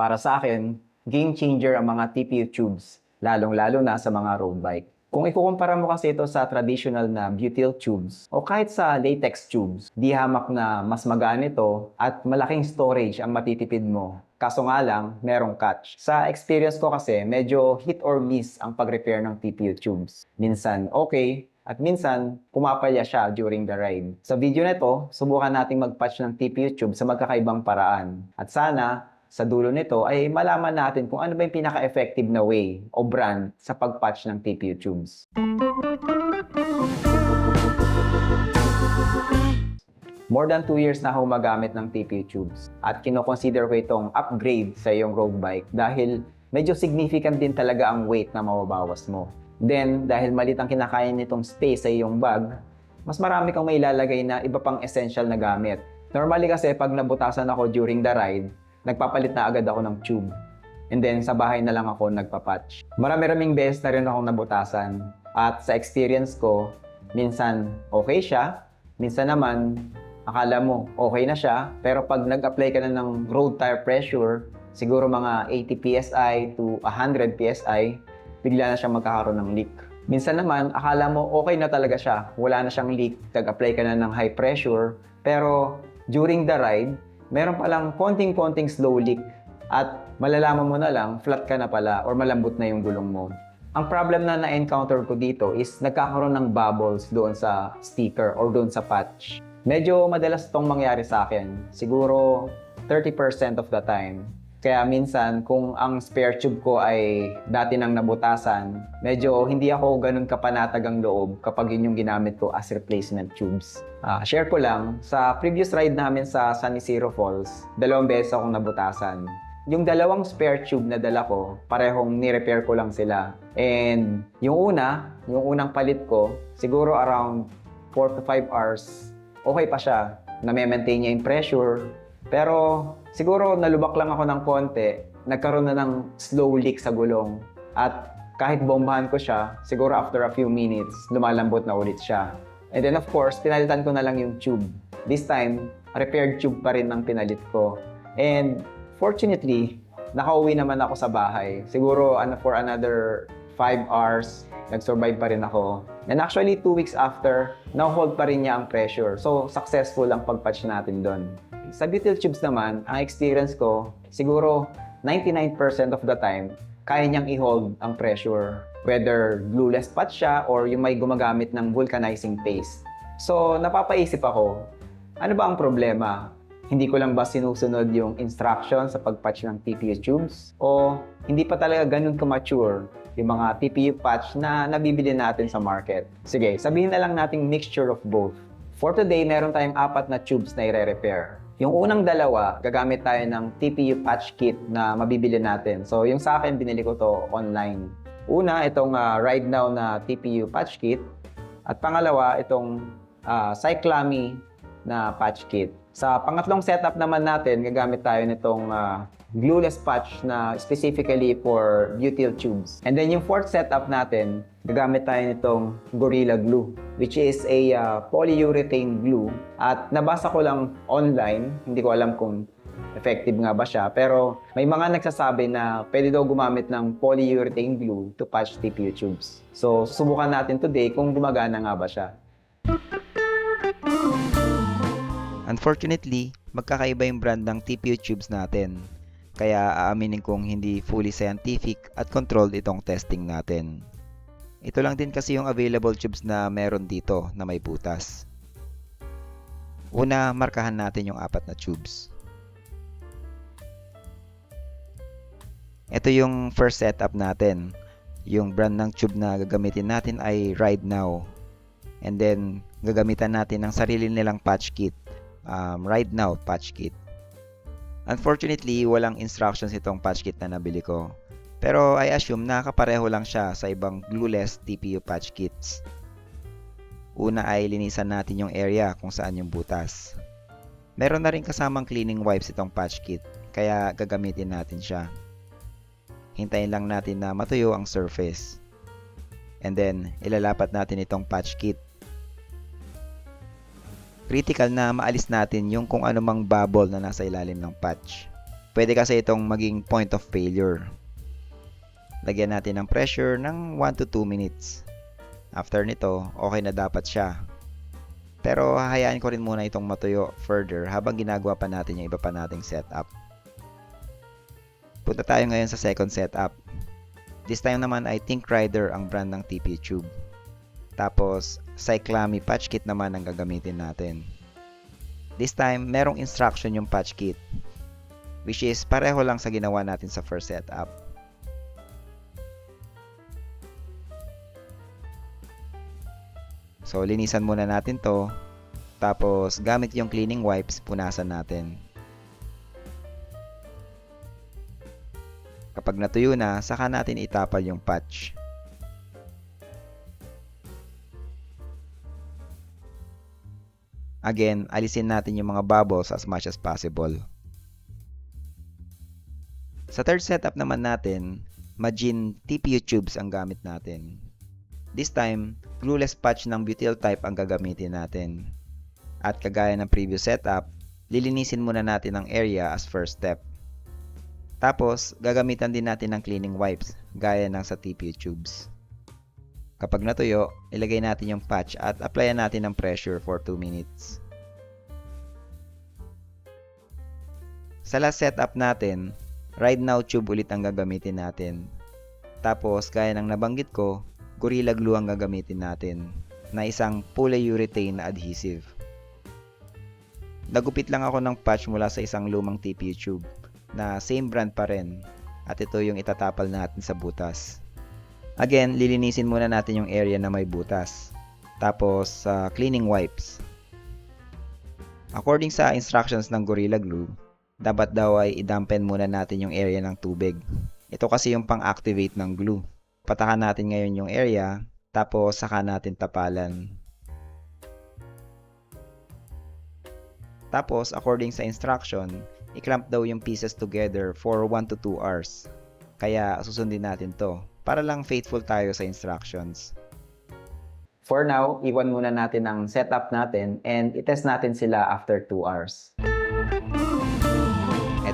Para sa akin, game changer ang mga TPU tubes, lalong-lalo na sa mga road bike. Kung ikukumpara mo kasi ito sa traditional na butyl tubes o kahit sa latex tubes, di hamak na mas magaan ito at malaking storage ang matitipid mo. Kaso nga lang, merong catch. Sa experience ko kasi, medyo hit or miss ang pag-repair ng TPU tubes. Minsan okay, at minsan pumapalya siya during the ride. Sa video na ito, subukan nating mag-patch ng TPU tube sa magkakaibang paraan. At sana, sa dulo nito ay malaman natin kung ano ba yung pinaka-effective na way o brand sa pag-patch ng TPU tubes. More than 2 years na ako magamit ng TPU tubes at kinoconsider ko itong upgrade sa iyong road bike dahil medyo significant din talaga ang weight na mababawas mo. Then, dahil malit ang kinakain nitong space sa iyong bag, mas marami kang mailalagay na iba pang essential na gamit. Normally kasi pag nabutasan ako during the ride, nagpapalit na agad ako ng tube. And then sa bahay na lang ako nagpa-patch. Marami-raming beses na rin akong nabutasan. At sa experience ko, minsan okay siya, minsan naman akala mo okay na siya, pero pag nag-apply ka na ng road tire pressure, siguro mga 80 PSI to 100 PSI, bigla na siyang magkakaroon ng leak. Minsan naman, akala mo okay na talaga siya, wala na siyang leak, nag-apply ka na ng high pressure, pero during the ride, meron palang konting-konting slow leak at malalaman mo na lang, flat ka na pala or malambot na yung gulong mo. Ang problem na na-encounter ko dito is nagkakaroon ng bubbles doon sa sticker or doon sa patch. Medyo madalas itong mangyari sa akin. Siguro 30% of the time. Kaya minsan, kung ang spare tube ko ay dati nang nabutasan, medyo hindi ako ganun kapanatag ang loob kapag yun yung ginamit ko as replacement tubes. Ah, share ko lang, sa previous ride namin sa San Isidro Falls, dalawang beses akong nabutasan. Yung dalawang spare tube na dala ko, parehong ni-repair ko lang sila. And yung una, yung unang palit ko, siguro around 4 to 5 hours, okay pa siya. Na-maintain niya yung pressure. Pero siguro nalubak lang ako ng konti, nagkaroon na ng slow leak sa gulong. At kahit bombahan ko siya, siguro after a few minutes, lumalambot na ulit siya. And then of course, pinalitan ko na lang yung tube. This time, repaired tube pa rin ang pinalit ko. And fortunately, nakauwi naman ako sa bahay. Siguro ano, for another 5 hours, nag-survive pa rin ako. And actually, 2 weeks after, na-hold pa rin niya ang pressure. So, successful ang pag-patch natin doon. Sa butyl tubes naman, ang experience ko, siguro 99% of the time, kaya niyang i-hold ang pressure. Whether glueless patch siya or yung may gumagamit ng vulcanizing paste. So, napapaisip ako, ano ba ang problema? Hindi ko lang ba sinusunod yung instruction sa pagpatch ng TPU tubes? O hindi pa talaga ganun ka-mature yung mga TPU patch na nabibili natin sa market? Sige, sabihin na lang nating mixture of both. For today, meron tayong apat na tubes na i-repair. Yung unang dalawa, gagamit tayo ng TPU patch kit na mabibili natin. So, yung sa akin, binili ko to online. Una, itong ah, Ride Now na TPU patch kit. At pangalawa, itong uh, Cyclami na patch kit. Sa pangatlong setup naman natin, gagamit tayo nitong ah, glueless patch na specifically for butyl tubes. And then yung fourth setup natin, gagamit tayo nitong Gorilla Glue, which is a ah, polyurethane glue. At nabasa ko lang online, hindi ko alam kung effective nga ba siya, pero may mga nagsasabi na pwede daw gumamit ng polyurethane glue to patch TPU tubes. So, susubukan natin today kung gumagana nga ba siya. Unfortunately, magkakaiba yung brand ng TPU tubes natin. Kaya aaminin kong hindi fully scientific at controlled itong testing natin. Ito lang din kasi yung available tubes na meron dito na may butas. Una, markahan natin yung apat na tubes. Ito yung first setup natin. Yung brand ng tube na gagamitin natin ay Ride Now. And then, gagamitan natin ng sarili nilang patch kit um, Ride Now patch kit. Unfortunately, walang instructions itong patch kit na nabili ko. Pero I assume nakakapareho lang siya sa ibang glueless TPU patch kits. Una ay linisan natin yung area kung saan yung butas. Meron na rin kasamang cleaning wipes itong patch kit, kaya gagamitin natin siya. Hintayin lang natin na matuyo ang surface. And then, ilalapat natin itong patch kit critical na maalis natin yung kung anumang bubble na nasa ilalim ng patch. pwede kasi itong maging point of failure. Lagyan natin ng pressure ng 1 to 2 minutes. After nito, okay na dapat siya. Pero hahayaan ko rin muna itong matuyo further habang ginagawa pa natin yung iba pa nating setup. Punta tayo ngayon sa second setup. This time naman ay Think Rider ang brand ng TP Tube. Tapos, Cyclami patch kit naman ang gagamitin natin. This time, merong instruction yung patch kit. Which is pareho lang sa ginawa natin sa first setup. So, linisan muna natin to. Tapos, gamit yung cleaning wipes, punasan natin. Kapag natuyo na, saka natin itapal yung patch. Again, alisin natin yung mga bubbles as much as possible. Sa third setup naman natin, Majin TPU tubes ang gamit natin. This time, glueless patch ng butyl type ang gagamitin natin. At kagaya ng previous setup, lilinisin muna natin ang area as first step. Tapos, gagamitan din natin ng cleaning wipes, gaya ng sa TPU tubes. Kapag natuyo, ilagay natin yung patch at applyan natin ng pressure for 2 minutes. Sa last setup natin, Ride Now tube ulit ang gagamitin natin. Tapos, gaya ng nabanggit ko, Gorilla Glue ang gagamitin natin na isang polyurethane na adhesive. Nagupit lang ako ng patch mula sa isang lumang TPU tube na same brand pa rin at ito yung itatapal natin sa butas. Again, lilinisin muna natin yung area na may butas. Tapos, sa cleaning wipes. According sa instructions ng Gorilla Glue, dapat daw ay idampen muna natin yung area ng tubig. Ito kasi yung pang-activate ng glue. Patakan natin ngayon yung area, tapos saka natin tapalan. Tapos, according sa instruction, i-clamp daw yung pieces together for 1 to 2 hours. Kaya susundin natin to para lang faithful tayo sa instructions. For now, iwan muna natin ang setup natin and itest natin sila after 2 hours.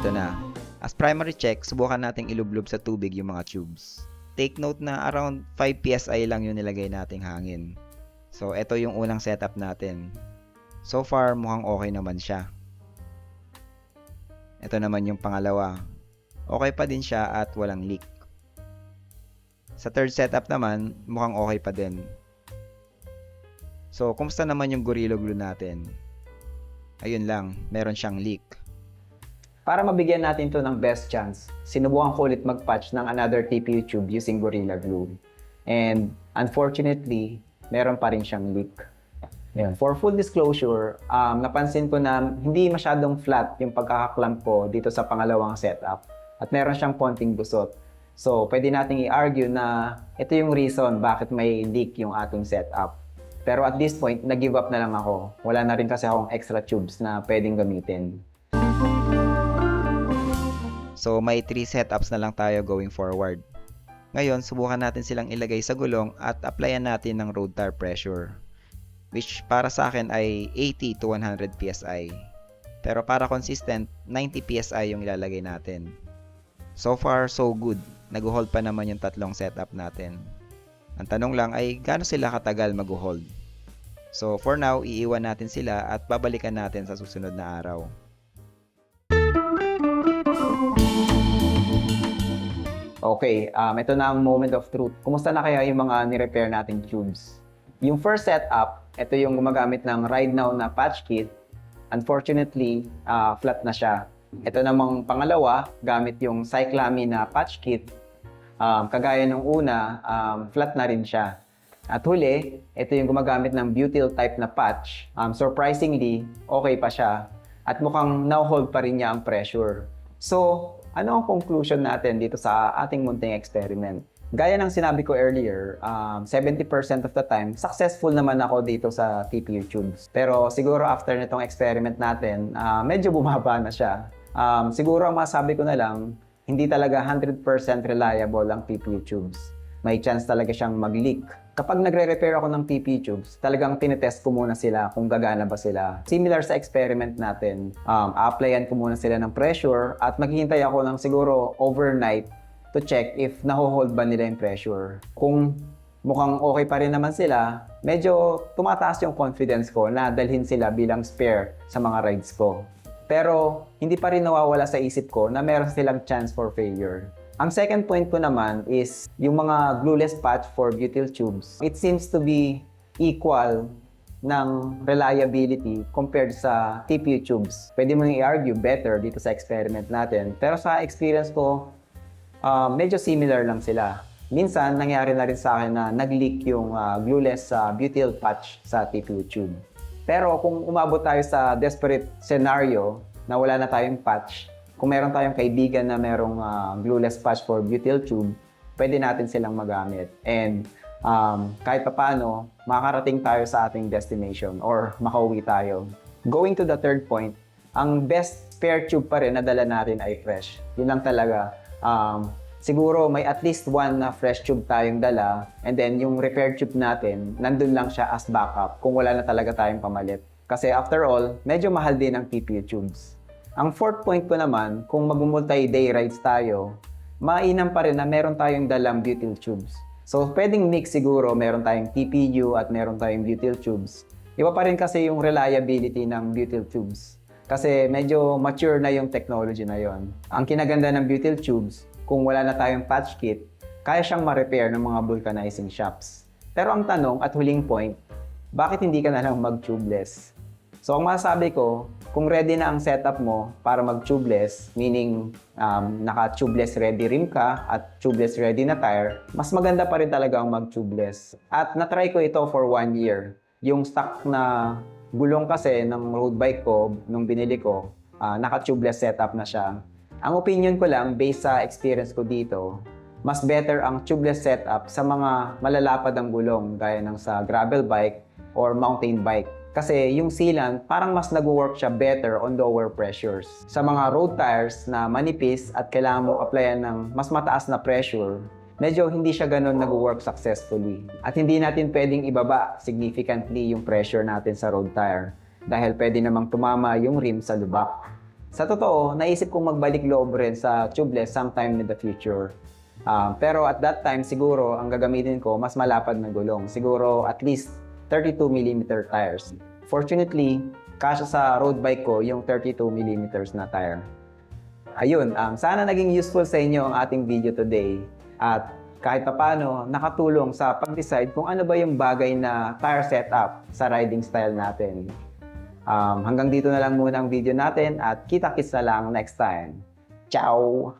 Eto na. As primary check, subukan nating ilublob sa tubig yung mga tubes. Take note na around 5 psi lang yung nilagay nating hangin. So, eto yung unang setup natin. So far, mukhang okay naman siya. Ito naman yung pangalawa. Okay pa din siya at walang leak. Sa third setup naman, mukhang okay pa din. So, kumusta naman yung Gorilla Glue natin? Ayun lang, meron siyang leak. Para mabigyan natin to ng best chance, sinubukan ko ulit mag-patch ng another TPU tube using Gorilla Glue. And unfortunately, meron pa rin siyang leak. Yeah. For full disclosure, um, napansin ko na hindi masyadong flat yung pagkakaklamp ko dito sa pangalawang setup. At meron siyang konting busot. So, pwede nating i-argue na ito yung reason bakit may leak yung ating setup. Pero at this point, nag-give up na lang ako. Wala na rin kasi akong extra tubes na pwedeng gamitin. So may 3 setups na lang tayo going forward. Ngayon, subukan natin silang ilagay sa gulong at applyan natin ng road tire pressure. Which para sa akin ay 80 to 100 PSI. Pero para consistent, 90 PSI yung ilalagay natin. So far, so good. Nag-hold pa naman yung tatlong setup natin. Ang tanong lang ay gaano sila katagal mag-hold. So for now, iiwan natin sila at babalikan natin sa susunod na araw. Okay, um, ito na ang moment of truth. Kumusta na kaya yung mga ni-repair nating tubes? Yung first setup, ito yung gumagamit ng Ride Now na patch kit. Unfortunately, ah, flat na siya. Ito namang pangalawa, gamit yung Cyclami na patch kit. Um, kagaya nung una, um, flat na rin siya. At huli, ito yung gumagamit ng butyl type na patch. Um, surprisingly, okay pa siya. At mukhang now-hold pa rin niya ang pressure. So, ano ang conclusion natin dito sa ating munting experiment? Gaya ng sinabi ko earlier, um, 70% of the time, successful naman ako dito sa TPU tubes. Pero siguro after nitong experiment natin, ah, medyo bumaba na siya. Um, siguro ang masabi ko na lang, hindi talaga 100% reliable ang TPU tubes. May chance talaga siyang mag-leak Kapag nagre-repair ako ng PP tubes, talagang tinetest ko muna sila kung gagana ba sila. Similar sa experiment natin, um, applyan ko muna sila ng pressure at maghihintay ako ng siguro overnight to check if naho-hold ba nila yung pressure. Kung mukhang okay pa rin naman sila, medyo tumataas yung confidence ko na dalhin sila bilang spare sa mga rides ko. Pero hindi pa rin nawawala sa isip ko na meron silang chance for failure. Ang second point ko naman is yung mga glueless patch for butyl tubes. It seems to be equal ng reliability compared sa TPU tubes. Pwede mo i-argue better dito sa experiment natin. Pero sa experience ko, uh, medyo similar lang sila. Minsan, nangyari na rin sa akin na nag-leak yung uh, glueless sa butyl patch sa TPU tube. Pero kung umabot tayo sa desperate scenario na wala na tayong patch, kung meron tayong kaibigan na merong uh, glueless patch for butyl tube, pwede natin silang magamit. And um, kahit papaano, makakarating tayo sa ating destination or makauwi tayo. Going to the third point, ang best spare tube pa rin na dala natin ay fresh. Yun lang talaga. Um, siguro may at least one na fresh tube tayong dala and then yung repair tube natin, nandun lang siya as backup kung wala na talaga tayong pamalit. Kasi after all, medyo mahal din ang TPU tubes. Ang fourth point ko naman, kung mag-multi-day rides tayo, mainam pa rin na meron tayong dalang butyl tubes. So, pwedeng mix siguro, meron tayong TPU at meron tayong butyl tubes. Iba pa rin kasi yung reliability ng butyl tubes. Kasi medyo mature na yung technology na yon. Ang kinaganda ng butyl tubes, kung wala na tayong patch kit, kaya siyang ma-repair ng mga vulcanizing shops. Pero ang tanong at huling point, bakit hindi ka na lang mag-tubeless? So, ang masasabi ko, kung ready na ang setup mo para mag-tubeless, meaning um, naka-tubeless ready rim ka at tubeless ready na tire, mas maganda pa rin talaga ang mag-tubeless. At na-try ko ito for one year. Yung stock na gulong kasi ng road bike ko, nung binili ko, ah, naka-tubeless setup na siya. Ang opinion ko lang, based sa experience ko dito, mas better ang tubeless setup sa mga malalapad ang gulong, gaya ng sa gravel bike or mountain bike. Kasi yung sealant, parang mas nag-work siya better on lower pressures. Sa mga road tires na manipis at kailangan mo applyan ng mas mataas na pressure, medyo hindi siya ganun nag-work successfully. At hindi natin pwedeng ibaba significantly yung pressure natin sa road tire dahil pwede namang tumama yung rim sa lubak. Sa totoo, naisip kong magbalik loob rin sa tubeless sometime in the future. Ah, pero at that time, siguro, ang gagamitin ko, mas malapad na gulong. Siguro at least 32mm tires. Fortunately, kasya sa road bike ko yung 32mm na tire. Ayun, um, sana naging useful sa inyo ang ating video today. At kahit papano, nakatulong sa pag-decide kung ano ba yung bagay na tire setup sa riding style natin. Um, hanggang dito na lang muna ang video natin at kita-kits na lang next time. Ciao!